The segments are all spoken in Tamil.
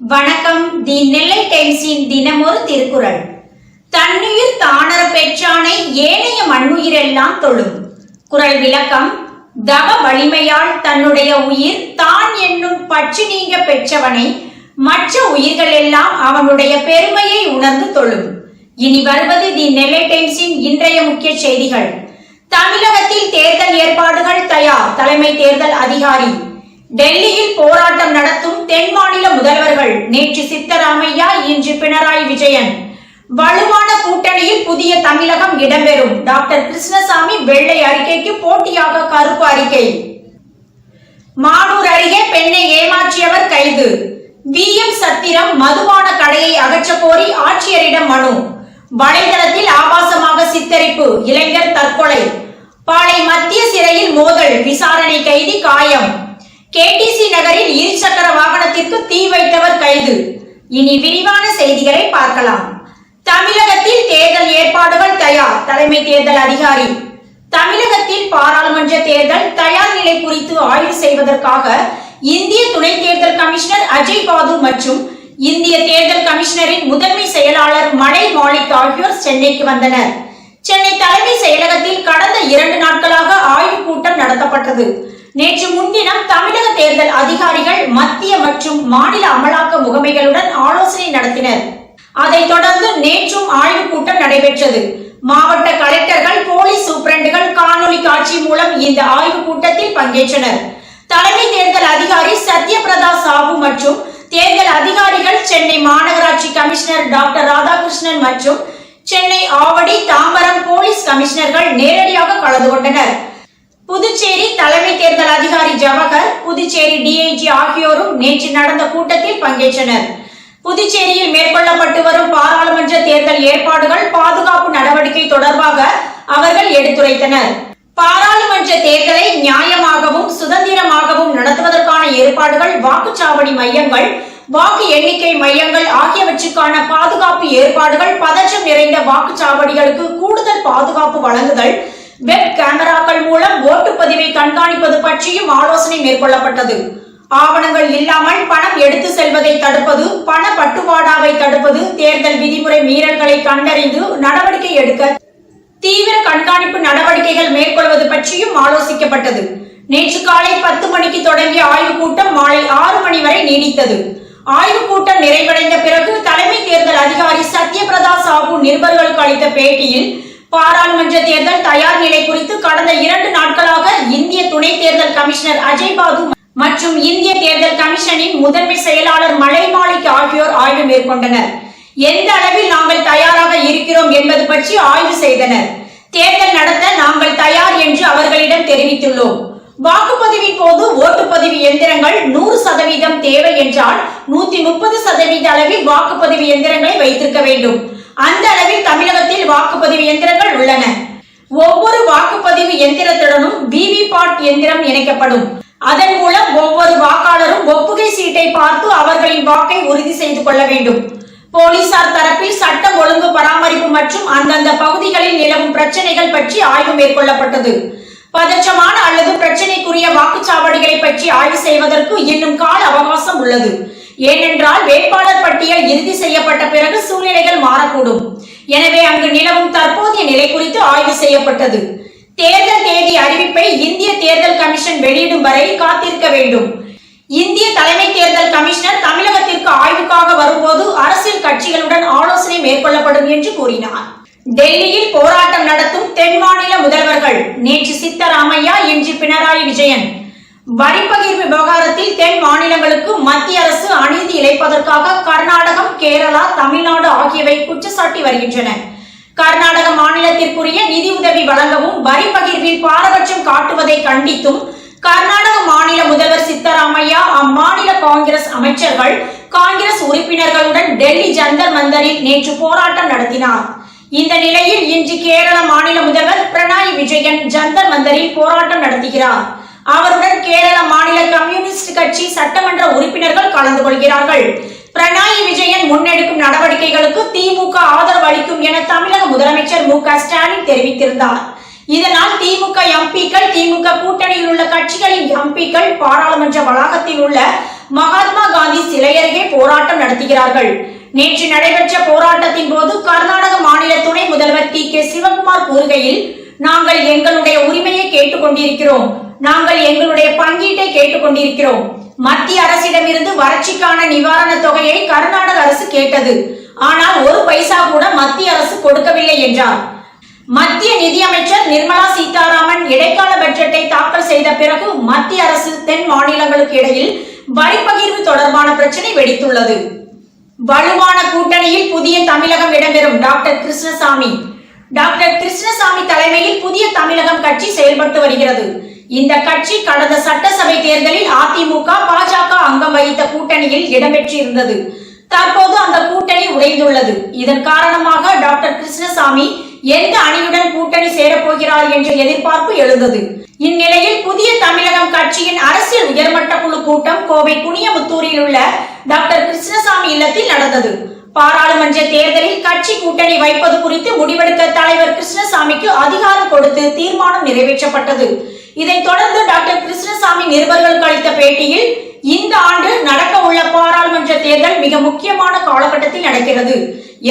வணக்கம் தி நெல்லை டைம்ஸின் தினமொரு திருக்குறள். தன்னுயிர் தானர பெற்றானை ஏனைய மண்ணுயிரெல்லாம் தொழும். குறள் விளக்கம் தவ வலிமையால் தன்னுடைய உயிர் தான் என்னும் பற்றி நீங்க பெற்றவனை மற்ற உயிர்கள் எல்லாம் அவனுடைய பெருமையை உணர்ந்து தொழும். இனி வருவது தி நெல்லை டைம்ஸின் இன்றைய முக்கிய செய்திகள். தமிழகத்தில் தேர்தல் ஏற்பாடுகள் தயார். தலைமை தேர்தல் அதிகாரி டெல்லியில் போராட்டம் நடத்தும் தென் மாநில முதல்வர்கள் நேற்று சித்தராமையா இன்று பினராயி விஜயன். வலுவான கூட்டணியில் புதிய தமிழகம் இடம்பெறும். டாக்டர் கிருஷ்ணசாமி வெள்ளை அறிக்கைக்கு போட்டியாக கருப்பு அறிக்கை. மானூர் அருகே பெண்ணை ஏமாற்றியவர் கைது. விஎம் சத்திரம் மதுபான கடையை அகற்ற கோரி ஆட்சியரிடம் மனு. வலைதளத்தில் ஆபாசமாக சித்தரிப்பு. இளைஞர் தற்கொலை. பாளை மத்திய சிறையில் மோதல். விசாரணை கைதி காயம். கேடிசி நகரில் இருசக்கர வாகனத்திற்கு தீ வைத்தவர் கைது. இனி விரிவான செய்திகளை பார்க்கலாம். தமிழகத்தில் தேர்தல் ஏற்பாடுகள் தயார். தலைமை தேர்தல் அதிகாரி. தமிழகத்தில் பாராளுமன்ற தேர்தல் தயார் நிலை குறித்து ஆய்வு செய்வதற்காக இந்திய துணை தேர்தல் கமிஷனர் அஜய் பாது மற்றும் இந்திய தேர்தல் கமிஷனரின் முதன்மை செயலாளர் மலை மாலிக் ஆகியோர் சென்னைக்கு வந்தனர். சென்னை தலைமை செயலகத்தில் கடந்த இரண்டு நாட்களாக ஆய்வுக் கூட்டம் நடத்தப்பட்டது. நேற்று முன்தினம் தமிழக தேர்தல் அதிகாரிகள் மத்திய மற்றும் மாநில அமலாக்க முகமைகளுடன் ஆலோசனை நடத்தினர். அதைத் தொடர்ந்து நேற்றும் ஆய்வுக் கூட்டம் நடைபெற்றது. மாவட்ட கலெக்டர்கள் போலீஸ் சூப்பரண்டுகள் காணொலி காட்சி மூலம் இந்த ஆய்வுக் கூட்டத்தில் பங்கேற்றனர். தலைமை தேர்தல் அதிகாரி சத்யபிரதா சாஹூ மற்றும் தேர்தல் அதிகாரிகள் சென்னை மாநகராட்சி கமிஷனர் டாக்டர் ராதாகிருஷ்ணன் மற்றும் சென்னை ஆவடி தாம்பரம் போலீஸ் கமிஷனர்கள் நேரடியாக கலந்து கொண்டனர். புதுச்சேரி தலைமை தேர்தல் அதிகாரி ஜவஹர் புதுச்சேரி டிஐஜி ஆகியோரும் நேற்று நடந்த கூட்டத்தில் பங்கேற்றனர். புதுச்சேரியில் மேற்கொள்ளப்பட்டு வரும் பாராளுமன்ற தேர்தல் ஏற்பாடுகள் பாதுகாப்பு நடவடிக்கை தொடர்பாக அவர்கள் எடுத்துரைத்தனர். பாராளுமன்ற தேர்தலை நியாயமாகவும் சுதந்திரமாகவும் நடத்துவதற்கான ஏற்பாடுகள் வாக்குச்சாவடி மையங்கள் வாக்கு எண்ணிக்கை மையங்கள் ஆகியவற்றுக்கான பாதுகாப்பு ஏற்பாடுகள் பதற்றம் நிறைந்த வாக்குச்சாவடிகளுக்கு கூடுதல் பாதுகாப்பு வழங்குதல் வெப் கேமராக்கள் மூலம் ஓட்டுப்பதிவை கண்காணிப்பது பற்றியும் ஆலோசனை மேற்கொள்ளப்பட்டது. ஆவணங்கள் இல்லாமல் பணம் எடுத்து செல்வதை தடுப்பது பண பட்டுவாடாவை தடுப்பது தேர்தல் விதிமுறை மீறல்களை கண்டறிந்து நடவடிக்கை எடுக்க தீவிர கண்காணிப்பு நடவடிக்கைகள் மேற்கொள்வது பற்றியும் ஆலோசிக்கப்பட்டது. நேற்று காலை பத்து மணிக்கு தொடங்கிய ஆய்வுக் கூட்டம் மாலை ஆறு மணி வரை நீடித்தது. ஆய்வுக் கூட்டம் நிறைவடைந்த பிறகு தலைமை தேர்தல் அதிகாரி சத்யபிரதா சாஹூ நிருபர்களுக்கு அளித்த பேட்டியில் பாராளுமன்ற தேர்தல் தயார் நிலை குறித்து கடந்த இரண்டு நாட்களாக இந்திய துணை தேர்தல் கமிஷனர் அஜய் பாது மற்றும் இந்திய தேர்தல் கமிஷனின் முதன்மை செயலாளர் மலை மாலிக் ஆகியோர் ஆய்வு மேற்கொண்டனர். எந்த அளவில் நாங்கள் தயாராக இருக்கிறோம் என்பது பற்றி ஆய்வு செய்தனர். தேர்தல் நடத்த நாங்கள் தயார் என்று அவர்களிடம் தெரிவித்துள்ளோம். வாக்குப்பதிவின் போது ஓட்டுப்பதிவு எந்திரங்கள் நூறு சதவீதம் தேவை என்றால் நூத்தி முப்பது சதவீத அளவில் வாக்குப்பதிவு எந்திரங்களை வைத்திருக்க வேண்டும். அந்த அளவில் தமிழகத்தில் வாக்குப்பதிவு எந்திரங்கள் உள்ளன. ஒவ்வொரு வாக்குப்பதிவு எந்திரத்துடனும் விவிபாட் எந்திரம் இணைக்கப்படும். அதன் மூலம் ஒவ்வொரு வாக்காளரும் ஒப்புகை சீட்டை பார்த்து அவர்களின் வாக்கை உறுதி செய்து கொள்ள வேண்டும். போலீசார் தரப்பில் சட்டம் ஒழுங்கு பராமரிப்பு மற்றும் அந்தந்த பகுதிகளில் நிலவும் பிரச்சனைகள் பற்றி ஆய்வு மேற்கொள்ளப்பட்டது. பதற்றமான அல்லது பிரச்சனைக்குரிய வாக்குச்சாவடிகளை பற்றி ஆய்வு செய்வதற்கு இன்னும் கால அவகாசம் உள்ளது. ஏனென்றால் வேட்பாளர் பட்டியல் இறுதி செய்யப்பட்ட பிறகு சூழ்நிலைகள் மாறக்கூடும். எனவே அங்கு நிலவும் தற்போதைய நிலை குறித்து ஆய்வு செய்யப்பட்டது. தேர்தல் தேதி அறிவிப்பை இந்திய தேர்தல் கமிஷன் வெளியிடும் வரை காத்திருக்க வேண்டும். இந்திய தலைமை தேர்தல் கமிஷனர் தமிழகத்திற்கு ஆய்வுக்காக வரும்போது அரசியல் கட்சிகளுடன் ஆலோசனை மேற்கொள்ளப்படும் என்று கூறினார். டெல்லியில் போராட்டம் நடத்தும் தென் மாநில முதல்வர்கள் நேற்று சித்தராமையா இன்று பினராயி விஜயன் வரி பகிர்வு விவகாரத்தில் தென் மாநிலங்களுக்கு மத்திய அரசு அநீதி இழைப்பதற்காக கர்நாடகம் கேரளா தமிழ்நாடு ஆகியவை குற்றச்சாட்டி வருகின்றன. கர்நாடக மாநிலத்திற்குரிய நிதி உதவி வழங்கவும் வரி பகிர்வில் பாரபட்சம் காட்டுவதை கண்டித்தும் கர்நாடக மாநில முதல்வர் சித்தராமையா அம்மாநில காங்கிரஸ் அமைச்சர்கள் காங்கிரஸ் உறுப்பினர்களுடன் டெல்லி ஜந்தர் மந்தரில் நேற்று போராட்டம் நடத்தினார். இந்த நிலையில் இன்று கேரள மாநில முதல்வர் பிரணாய் விஜயன் ஜந்தர் மந்தரில் போராட்டம் நடத்துகிறார். அவருடன் கேரள மாநில கம்யூனிஸ்ட் கட்சி சட்டமன்ற உறுப்பினர்கள் கலந்து கொள்கிறார்கள். பிரணாய் விஜயன் முன்னெடுக்கும் நடவடிக்கைகளுக்கு திமுக ஆதரவு அளிக்கும் என தமிழக முதலமைச்சர் மு க ஸ்டாலின் தெரிவித்திருந்தார். இதனால் திமுக எம்பிக்கள் திமுக கூட்டணியில் உள்ள கட்சிகளின் எம்பிக்கள் பாராளுமன்ற வளாகத்தில் உள்ள மகாத்மா காந்தி சிலை அருகே போராட்டம் நடத்துகிறார்கள். நேற்று நடைபெற்ற போராட்டத்தின் போது கர்நாடக மாநில துணை முதல்வர் டி கே சிவகுமார் கூறுகையில் நாங்கள் எங்களுடைய உரிமையை கேட்டுக் கொண்டிருக்கிறோம் நாங்கள் எங்களுடைய பங்கீட்டை கேட்டுக்கொண்டிருக்கிறோம். மத்திய அரசிடமிருந்து வறட்சிக்கான நிவாரண தொகையை கர்நாடக அரசு கேட்டது. ஆனால் ஒரு பைசா கூட மத்திய அரசு கொடுக்கவில்லை என்றார். மத்திய நிதியமைச்சர் நிர்மலா சீதாராமன் இடைக்கால பட்ஜெட்டை தாக்கல் செய்த பிறகு மத்திய அரசு தென் மாநிலங்களுக்கு இடையில் வரி பகிர்வு தொடர்பான பிரச்சனை வெடித்துள்ளது. வலுவான கூட்டணியில் புதிய தமிழகம் இடம்பெறும் டாக்டர் கிருஷ்ணசாமி. டாக்டர் கிருஷ்ணசாமி தலைமையில் புதிய தமிழகம் கட்சி செயல்பட்டு வருகிறது. இந்த கட்சி கடந்த சட்டசபை தேர்தலில் அதிமுக பாஜக அங்கம் வகித்த கூட்டணியில் இடம்பெற்றிருந்தது. தற்போது அந்த கூட்டணி உடைந்துள்ளது. இதன் காரணமாக டாக்டர் கிருஷ்ணசாமி எந்த அணியுடன் கூட்டணி சேரப்போகிறார் என்ற எதிர்பார்ப்பு எழுந்தது. இந்நிலையில் புதிய தமிழகம் கட்சியின் அரசியல் உயர்மட்ட குழு கூட்டம் கோவை குனியமுத்தூரில் உள்ள டாக்டர் கிருஷ்ணசாமி இல்லத்தில் நடந்தது. பாராளுமன்ற தேர்தலில் கட்சி கூட்டணி வைப்பது குறித்து முடிவெடுக்க தலைவர் கிருஷ்ணசாமிக்கு அதிகாரம் கொடுத்து தீர்மானம் நிறைவேற்றப்பட்டது. இதைத் தொடர்ந்து டாக்டர் கிருஷ்ணசாமி நிருபர்களுக்கு அளித்த பேட்டியில் இந்த ஆண்டு நடக்க உள்ள பாராளுமன்ற தேர்தல் மிக முக்கியமான காலகட்டத்தில் நடக்கிறது.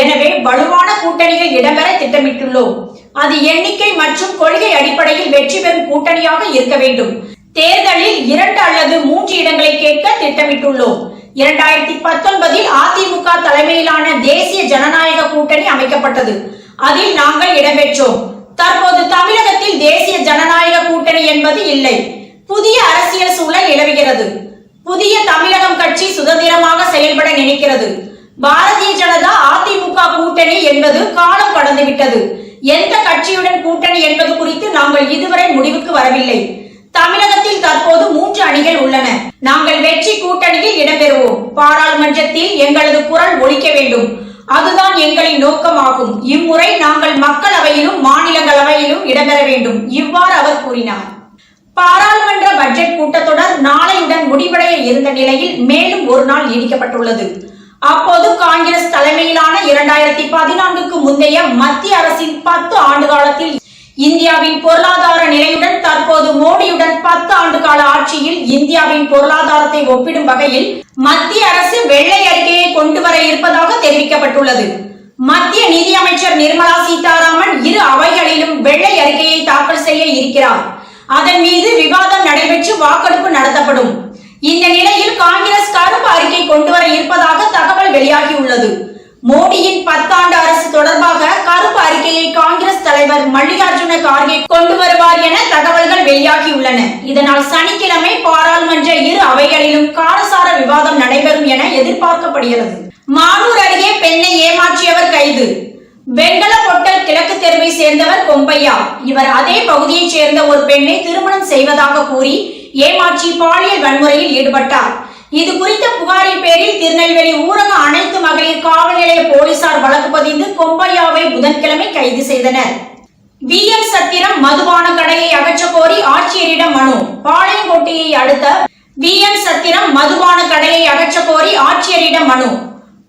எனவே வலுவான கூட்டணிகள் இடம்பெற திட்டமிட்டுள்ளோம். அது எண்ணிக்கை மற்றும் கொள்கை அடிப்படையில் வெற்றி பெறும் கூட்டணியாக இருக்க வேண்டும். தேர்தலில் இரண்டு அல்லது மூன்று இடங்களை கேட்க திட்டமிட்டுள்ளோம். இரண்டாயிரத்தி பத்தொன்பதில் அதிமுக தலைமையிலான தேசிய ஜனநாயக கூட்டணி அமைக்கப்பட்டது. அதில் நாங்கள் இடம்பெற்றோம் தற்போது தமிழகத்தில் தேசிய ஜனநாயக கூட்டணி என்பது இல்லை. புதிய அரசியல் சூழல் நிலவுகிறது புதிய தமிழகம் கட்சி சுதந்திரமாக செயல்பட நினைக்கிறது. பாரதிய ஜனதா அதிமுக கூட்டணி என்பது காலம் கடந்துவிட்டது. எந்த கட்சியுடன் கூட்டணி என்பது குறித்து நாங்கள் இதுவரை முடிவுக்கு வரவில்லை. தமிழகத்தில் தற்போது மூன்று அணிகள் உள்ளன. நாங்கள் வெற்றி கூட்டணியில் இடம்பெறுவோம். பாராளுமன்றத்தில் எங்களது குரல் ஒழிக்க வேண்டும். அதுதான் எங்களின் நோக்கமாகும். இம்முறை நாங்கள் மக்களவையிலும் மாநிலங்களவையிலும் இடம்பெற வேண்டும். இவ்வாறு அவர் கூறினார். பாராளுமன்ற பட்ஜெட் கூட்டத்தொடர் நாளையுடன் முடிவடைய இருந்த நிலையில் மேலும் ஒரு நாள் நீடிக்கப்பட்டுள்ளது. அப்போது காங்கிரஸ் தலைமையிலான இரண்டாயிரத்தி பதினான்குக்கு முந்தைய மத்திய அரசின் பத்து ஆண்டு காலத்தில் இந்தியாவின் பொருளாதார நிலையுடன் தற்போது மோடியுடன் பத்து ஆண்டு கால ஆட்சியில் இந்தியாவின் பொருளாதாரத்தை ஒப்பிடும் வகையில் மத்திய அரசு வெள்ளை அறிக்கையை கொண்டு வர இருப்பதாக தெரிவிக்கப்பட்டுள்ளது. மத்திய நிதியமைச்சர் நிர்மலா சீதாராமன் இரு அவைகளிலும் வெள்ளை அறிக்கையை தாக்கல் செய்ய இருக்கிறார். அதன் மீது விவாதம் நடைபெற்று வாக்கெடுப்பு நடத்தப்படும். இந்த நிலையில் காங்கிரஸ் கருப்பு அறிக்கை கொண்டு வர இருப்பதாக தகவல் வெளியாகியுள்ளது. மோடியின் பத்தாண்டு அரசு தொடர்பாக கருப்பு அறிக்கையை காங்கிரஸ் தலைவர் மல்லிகார்ஜுன கார்கே கொண்டு வருவார் என தகவல்கள் வெளியாகியுள்ளன. இதனால் சனிக்கிழமை பாராளுமன்ற இரு அவைகளிலும் காரசார விவாதம் நடைபெறும் என எதிர்பார்க்கப்படுகிறது. மானூர் அருகே பெண்ணை ஏமாற்றியவர் கைது. வெங்கல பொட்டல் கிழக்கு தெருவை சேர்ந்தவர் கொம்பையா. இவர் அதே பகுதியைச் சேர்ந்த ஒரு பெண்ணை திருமணம் செய்வதாக கூறி ஏமாற்றி பாலியல் வன்முறையில் ஈடுபட்டார். இது குறித்த புகாரின் பேரில் திருநெல்வேலி ஊரக அனைத்து மகளிர் காவல் நிலைய போலீசார் வழக்கு பதிந்து கொம்பையாவை புதன்கிழமை கைது செய்தனர். வி. எம். சத்திரம் மதுபான கடையை அகற்ற கோரி ஆட்சியரிடம் மனு. பாளையங்கோட்டையை அடுத்த வி. எம். சத்திரம் மதுபான கடையை அகற்ற கோரி ஆட்சியரிடம் மனு.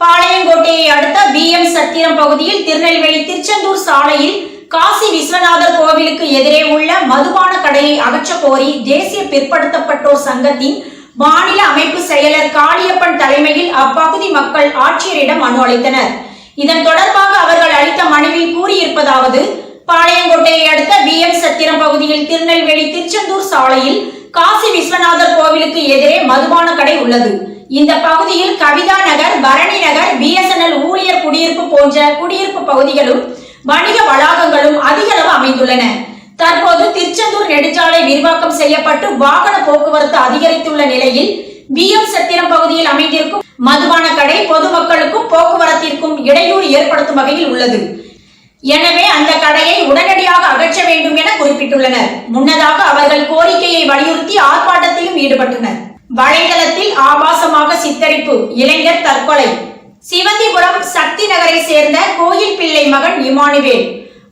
பாளையங்கோட்டையை அடுத்த வி. எம். சத்திரம் பகுதியில் திருநெல்வேலி திருச்செந்தூர் சாலையில் காசி விஸ்வநாதர் கோவிலுக்கு எதிரே உள்ள மதுபான கடையை அகற்ற கோரி தேசிய பிற்படுத்தப்பட்டோர் சங்கத்தின் மாநில அமைப்பு செயலர் காளியப்பன் தலைமையில் அப்பகுதி மக்கள் ஆட்சியரிடம் மனு அளித்தனர். இதன் தொடர்பாக அவர்கள் அளித்த மனுவில் கூறியிருப்பதாவது பாளையங்கோட்டையை அடுத்த பி எம் சத்திரம் பகுதியில் திருநெல்வேலி திருச்செந்தூர் சாலையில் காசி விஸ்வநாதர் கோவிலுக்கு எதிரே மதுபான கடை உள்ளது. இந்த பகுதியில் கவிதா நகர் பரணி நகர் பிஎஸ்என்எல் ஊழியர் குடியிருப்பு போன்ற குடியிருப்பு பகுதிகளும் வணிக வளாகங்களும் அதிக அளவு அமைந்துள்ளன. தற்போது திருச்செந்தூர் நெடுஞ்சாலை விரிவாக்கம் செய்யப்பட்டு வாகன போக்குவரத்து அதிகரித்துள்ள நிலையில் பிஎம் சத்திரம் பகுதியில் அமைந்திருக்கும் மதுபான கடை பொதுமக்களுக்கும் போக்குவரத்திற்கும் இடையூறு ஏற்படுத்தும் வகையில் உள்ளது. எனவே அந்த கடையை உடனடியாக அகற்ற வேண்டும் என குறிப்பிட்டுள்ளனர். முன்னதாக அவர்கள் கோரிக்கையை வலியுறுத்தி ஆர்ப்பாட்டத்திலும் ஈடுபட்டனர். வலைதளத்தில் ஆபாசமாக சித்தரிப்பு இளைஞர் தற்கொலை. சிவந்திபுரம் சக்தி நகரை சேர்ந்த கோயில் பிள்ளை மகன் இமானுவேல்.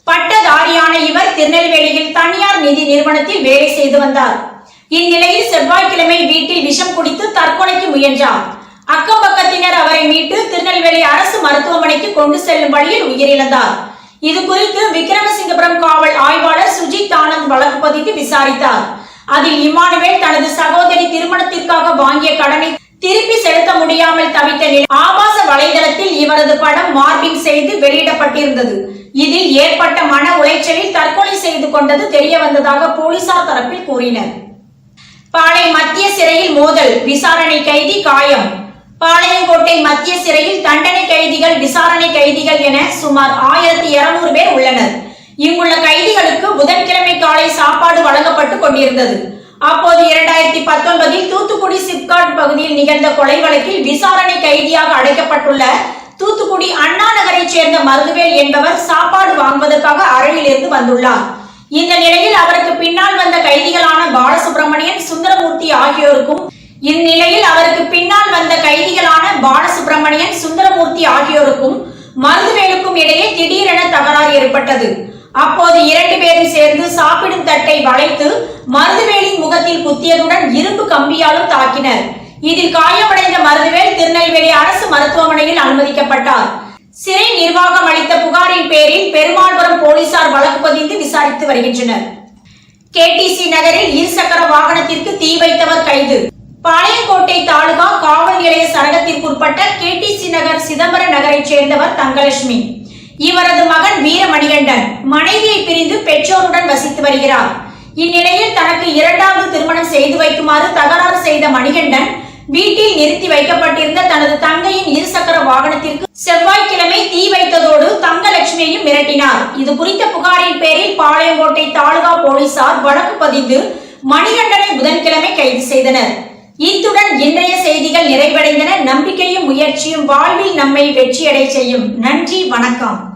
பட்டதாரியான இவர் திருநெல்வேலியில் தனியார் நிதி நிறுவனத்தில் வேலை செய்து வந்தார். இந்நிலையில் செவ்வாய்க்கிழமை வீட்டில் விஷம் குடித்து தற்கொலைக்கு முயன்றார். அக்கம் பக்கத்தினர் அவரை மீட்டு திருநெல்வேலி அரசு மருத்துவமனைக்கு கொண்டு செல்லும் வழியில் உயிரிழந்தார். இது குறித்து விக்ரமசிங்கபுரம் காவல் ஆய்வாளர் சுஜித் ஆனந்த் வழக்கு பதித்து விசாரித்தார். அதில் இம்மானுவேல் தனது சகோதரி திருமணத்திற்காக வாங்கிய கடனை திருப்பி செலுத்த முடியாமல் தவித்த நிலை ஆபாச வலைதளத்தில் இவரது படம் மார்பிங் செய்து வெளியிடப்பட்டிருந்தது. இதில் ஏற்பட்ட மன உளைச்சலில் தற்கொலை செய்து கொண்டது தெரிய வந்ததாக போலீசார் தரப்பில் கூறினர். பாளை மத்திய சிறையில் மோதல் விசாரணை கைதி காயம். பாளையங்கோட்டை மத்திய சிறையில் தண்டனை கைதிகள் விசாரணை கைதிகள் என சுமார் ஆயிரத்தி இருநூறு பேர் உள்ளனர். இங்குள்ள கைதிகளுக்கு புதன்கிழமை காலை சாப்பாடு வழங்கப்பட்டு கொண்டிருந்தது. அப்போது இரண்டாயிரத்தி பத்தொன்பதில் தூத்துக்குடி சிப்காட் பகுதியில் நிகழ்ந்த கொலை வழக்கில் விசாரணை கைதியாக அடைக்கப்பட்டுள்ள தூத்துக்குடி அண்ணா நகரைச் சேர்ந்த மருதுவேல் என்பவர் சாப்பாடு வாங்குவதற்காக அறையிலிருந்து வந்துள்ளார். இந்த நிலையில் அவருக்கு பின்னால் வந்த கைதிகளான பாலசுப்ரமணியன் சுந்தரமூர்த்தி ஆகியோருக்கும் இந்நிலையில் அவருக்கு பின்னால் வந்த கைதிகளான பாலசுப்ரமணியன் சுந்தரமூர்த்தி ஆகியோருக்கும் மருதுவேலுக்கும் இடையே திடீரென தகராறு ஏற்பட்டது. அப்போது இரண்டு பேரும் சேர்ந்து சாப்பிடும் தட்டை வளைத்து மருதுவேலின் முகத்தில் குத்தியதுடன் இரும்பு கம்பியாலும் தாக்கினர். இதில் காயமடைந்த மருதுவேல் திருநெல்வேலி அரசு மருத்துவமனையில் அனுமதிக்கப்பட்டார். சிறை நிர்வாகம் அளித்த புகாரின் பேரில் பெருமாள்புரம் போலீசார் வழக்கு பதிந்து விசாரித்து வருகின்றனர். கேடிசி நகரில் இருசக்கர வாகனத்திற்கு தீ வைத்தவர் கைது. பாளையங்கோட்டை தாலுகா காவல் நிலைய சரகத்திற்குட்பட்ட கேடிசி நகர் சிதம்பர நகரைச் சேர்ந்தவர் தங்கலட்சுமி. இவரது மகன் வீரமணிகண்டன் மனைவியை பிரிந்து பெற்றோருடன் வசித்து வருகிறார். இந்நிலையில் தனக்கு இரண்டாவது திருமணம் செய்து வைக்குமாறு தகராறு செய்த மணிகண்டன் வீட்டில் நிறுத்தி வைக்கப்பட்டிருந்த தனது தங்கையின் இருசக்கர வாகனத்திற்கு செவ்வாய்க்கிழமை தீ வைத்ததோடு தங்கலட்சுமியையும் மிரட்டினார். இது குறித்த புகாரின் பேரில் பாளையங்கோட்டை தாலுகா போலீசார் வழக்கு பதிந்து மணிகண்டனை புதன்கிழமை கைது செய்தனர். இத்துடன் இன்றைய செய்திகள் நிறைவடைந்தன. நம்பிக்கையும் முயற்சியும் வாழ்வில் நம்மை வெற்றியடை செய்யும். நன்றி வணக்கம்.